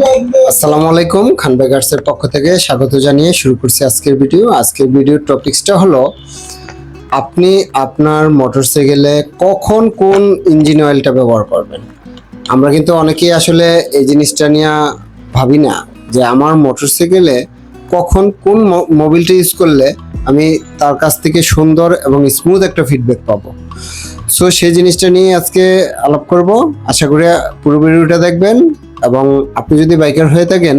আসসালামু আলাইকুম, খান বেগার্সের পক্ষ থেকে স্বাগত জানিয়ে শুরু করছি আজকের ভিডিও। আজকের ভিডিওর টপিকসটা হলো, আপনি আপনার মোটরসাইকেলে কখন কোন ইঞ্জিন অয়েলটা ব্যবহার করবেন? আমরা কিন্তু অনেকেই আসলে এই জিনিসটা নিয়ে ভাবি না যে আমার মোটরসাইকেলে কখন কোন মোবিলটা ইউজ করলে আমি তার কাছ থেকে সুন্দর এবং স্মুথ একটা ফিডব্যাক পাবো। সো সেই জিনিসটা নিয়ে আজকে আলাপ করব। আশা করি পুরো ভিডিওটা দেখবেন। এবং আপনি যদি বাইকার হয়ে থাকেন,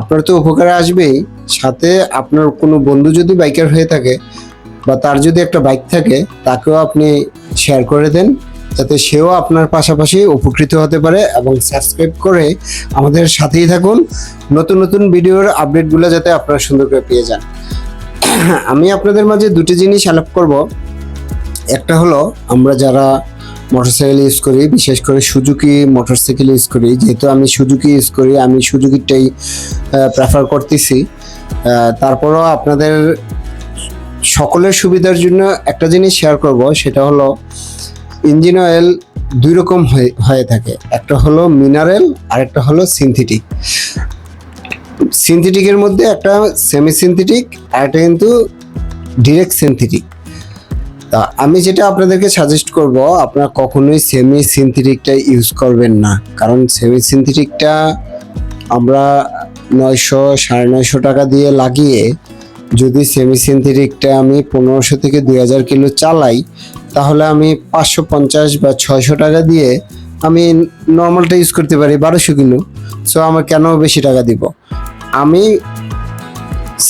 আপনার তো উপকারে আসবেই। সাথে আপনার কোনো বন্ধু যদি বাইকার হয়ে থাকে বা তার যদি একটা বাইক থাকে, তাকেও আপনি শেয়ার করে দেন, যাতে সেও আপনার পাশাপাশি উপকৃত হতে পারে এবং সাবস্ক্রাইব করে আমাদের সাথেই থাকুন। নতুন নতুন ভিডিওর আপডেটগুলো যাতে আপনারা সুন্দর করে পেয়ে যান। আমি আপনাদের মাঝে দুটি জিনিস আলাপ করব। একটা হলো, আমরা যারা মোটরসাইকেল ইউজ করি, বিশেষ করে সুজুকি মোটরসাইকেল ইউজ করি। যেহেতু আমি সুজুকি ইউজ করি, আমি সুজুকিটাই প্রেফার করতেছি। তারপরও আপনাদের সকলের সুবিধার জন্য একটা জিনিস শেয়ার করব, সেটা হলো ইঞ্জিন অয়েল দুই রকম হয়ে থাকে। একটা হলো মিনারেল আর একটা হলো সিনথেটিক সিনথেটিকের মধ্যে একটা সেমি সিনথেটিক আর একটা কিন্তু ডিরেক্ট সিনথেটিক তা আমি যেটা আপনাদেরকে সাজেস্ট করব, আপনারা কখনোই সেমি সিনথেটিকটা ইউজ করবেন না। কারণ সেমি সিনথেটিকটা আমরা নয়শো, সাড়ে নয়শো টাকা দিয়ে লাগিয়ে যদি সেমি সিনথেটিকটা আমি পনেরোশো থেকে দুই হাজার কিলো চালাই, তাহলে আমি পাঁচশো পঞ্চাশ বা ছয়শো টাকা দিয়ে আমি নর্মালটা ইউজ করতে পারি বারোশো কিলো। সো আমার কেন বেশি টাকা দিব? আমি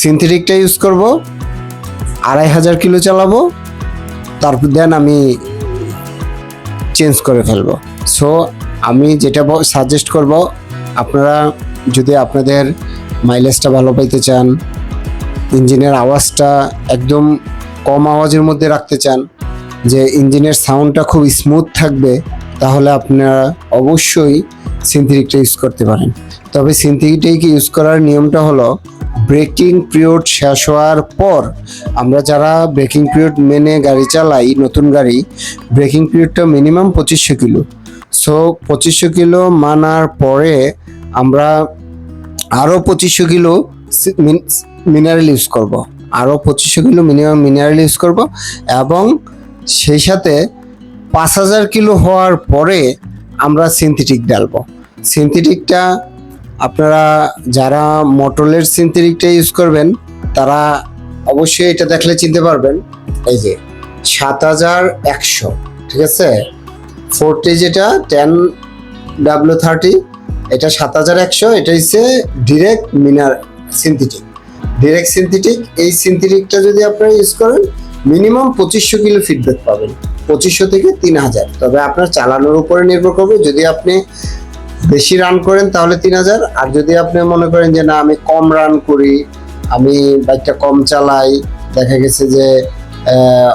সিনথেটিকটা ইউজ করব, আড়াই হাজার কিলো চালাবো তারপর দেন আমি চেঞ্জ করে ফেলব। সো আমি যেটা সাজেস্ট করব, আপনারা যদি আপনাদের মাইলেজটা ভালো পাইতে চান ইঞ্জিনের আওয়াজটা একদম কম আওয়াজের মধ্যে রাখতে চান, যে ইঞ্জিনের সাউন্ডটা খুব স্মুথ থাকবে, তাহলে আপনারা অবশ্যই সিনথেটিকটা ইউজ করতে পারেন। তবে সিনথেটিক ইউজ করার নিয়মটা হলো ব্রেকিং পিরিয়ড শেষ হওয়ার পর আমরা যারা ব্রেকিং পিরিয়ড মেনে গাড়ি চালাই, নতুন গাড়ি, ব্রেকিং পিরিয়ডটা মিনিমাম পঁচিশশো কিলো। সো পঁচিশশো কিলো মানার পরে আমরা আরও পঁচিশশো কিলো মিনারেল ইউজ করব। আরও পঁচিশশো কিলো মিনিমাম মিনারেল ইউজ করব এবং সেই সাথে পাঁচ হাজার কিলো হওয়ার পরে আমরা সিনথেটিক ডালবো সিনথেটিকটা আপনারা যারা মটলের সিনথেটিকটা ইউজ করবেন, তারা অবশ্যই এটা দেখলে চিনতে পারবেন। এই যে, সাত হাজার একশো, ঠিক আছে? ফোরটি যেটা টেন ডাব্লিউ থার্টি এটা সাত হাজার একশো, এটা হচ্ছে ডিরেক্ট মিনার সিনথেটিক ডিরেক্ট সিনথেটিক এই সিনথেটিকটা যদি আপনারা ইউজ করেন মিনিমাম পঁচিশশো কিলো ফিডব্যাক পাবেন। পঁচিশশো থেকে তিন হাজার। তবে আপনার চালানোর উপরে নির্ভর করবে। যদি আপনি বেশি রান করেন তাহলে তিন হাজার। আর যদি আপনি মনে করেন যে, না, আমি কম রান করি, আমি বাইকটা কম চালাই দেখা গেছে যে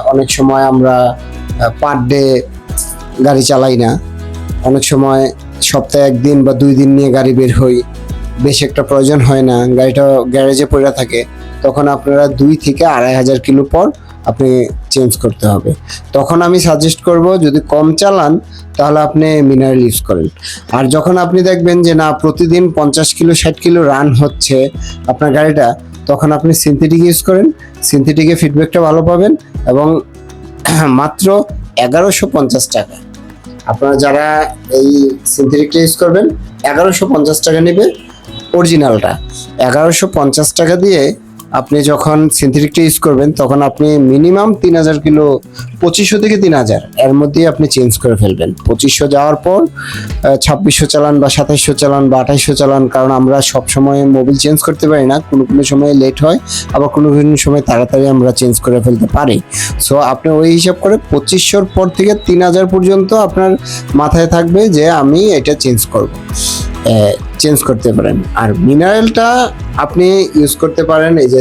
অনেক সময় আমরা পার ডে গাড়ি চালাই না। অনেক সময় সপ্তাহে একদিন বা দুই দিন নিয়ে গাড়ি বের হই। বেশ একটা প্রয়োজন হয় না। গাড়িটা গ্যারেজে পড়ে থাকে। তখন আপনারা দুই থেকে আড়াই হাজার কিলো পর আপনি চেঞ্জ করতে হবে। তখন আমি সাজেস্ট করব, যদি কম চালান, তাহলে আপনি মিনারেল ইউজ করেন। আর যখন আপনি দেখবেন যে, না, প্রতিদিন পঞ্চাশ কিলো, ষাট কিলো রান হচ্ছে আপনার গাড়িটা, তখন আপনি সিনথেটিক ইউজ করেন। সিনথেটিকে ফিডব্যাকটা ভালো পাবেন এবং মাত্র এগারোশো পঞ্চাশ টাকা। আপনারা যারা এই সিনথেটিকটা ইউজ করবেন, এগারোশো পঞ্চাশ টাকা নেবে অরিজিনালটা এগারোশো পঞ্চাশ টাকা দিয়ে আপনি যখন সিনথেটিকটা ইউজ করবেন, তখন আপনি মিনিমাম তিন হাজার কিলো পঁচিশশো থেকে তিন হাজার এর মধ্যেই আপনি চেঞ্জ করে ফেলবেন। পঁচিশশো যাওয়ার পর ছাব্বিশশো চালান বা সাতাইশশো চালান বা আঠাইশশো চালান, কারণ আমরা সব সময় মোবিল চেঞ্জ করতে পারি না। কোনো কোনো সময় লেট হয়, আবার কোনো কোনো সময় তাড়াতাড়ি আমরা চেঞ্জ করে ফেলতে পারি। সো আপনি ওই হিসাব করে পঁচিশশোর পর থেকে তিন হাজার পর্যন্ত আপনার মাথায় থাকবে যে আমি এটা চেঞ্জ করব। চেঞ্জ করতে পারেন। আর মিনারেলটা আপনি ইউজ করতে পারেন এই যে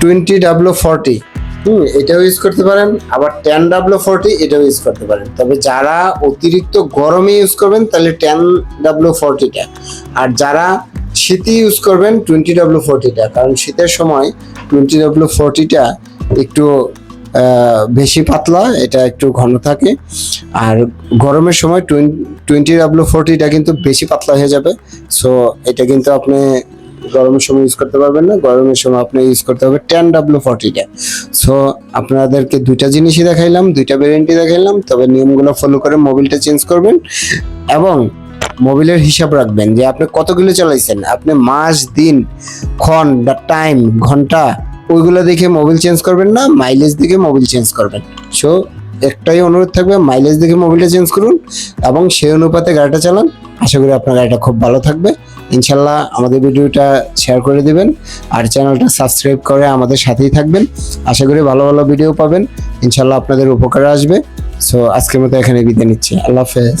টোয়েন্টি ডাব্লু ফর্টি হুম, এটাও ইউজ করতে পারেন। আবার টেন ডাব্লু ফর্টি এটাও ইউজ করতে পারেন। তবে যারা অতিরিক্ত গরমে ইউজ করবেন, তাহলে টেন ডাব্লু ফর্টিটা আর যারা শীতে ইউজ করবেন টোয়েন্টি ডাব্লু ফর্টিটা কারণ শীতের সময় টোয়েন্টি ডাব্লু ফর্টিটা একটু বেশি পাতলা, এটা একটু ঘন থাকে। আর গরমের সময় টোয়েন্টি টোয়েন্টি ডাব্লিউ ফোরটিটা কিন্তু বেশি পাতলা হয়ে যাবে। সো এটা কিন্তু আপনি গরমের সময় ইউজ করতে পারবেন না। গরমের সময় আপনি ইউজ করতে হবে টেন ডাব্লিউ ফোরটিটা সো আপনাদেরকে দুইটা জিনিসই দেখাইলাম, দুইটা ভ্যারিয়েন্টই দেখাইলাম, তবে নিয়মগুলো ফলো করে মোবিলটা চেঞ্জ করবেন। এবং মোবিলের হিসাব রাখবেন যে আপনি কত কিলো চালাইছেন। আপনি মাস, দিন, ক্ষণ বা টাইম ঘণ্টা, ওইগুলো দেখে মোবিল চেঞ্জ করবেন না মাইলেজ দেখে মোবিল চেঞ্জ করবেন। সো একটাই অনুরোধ থাকবে মাইলেজ দেখে মোবিলটা চেঞ্জ করুন এবং সেই অনুপাতে গাড়িটা চালান। আশা করি আপনার গাড়িটা খুব ভালো থাকবে। ইনশাল্লাহ আমাদের ভিডিওটা শেয়ার করে দিবেন আর চ্যানেলটা সাবস্ক্রাইব করে আমাদের সাথেই থাকবেন। আশা করি ভালো ভালো ভিডিও পাবেন। ইনশাল্লাহ আপনাদের উপকারে আসবে। সো আজকের মতো এখানে বিদায় নিচ্ছি। আল্লাহ হাফেজ।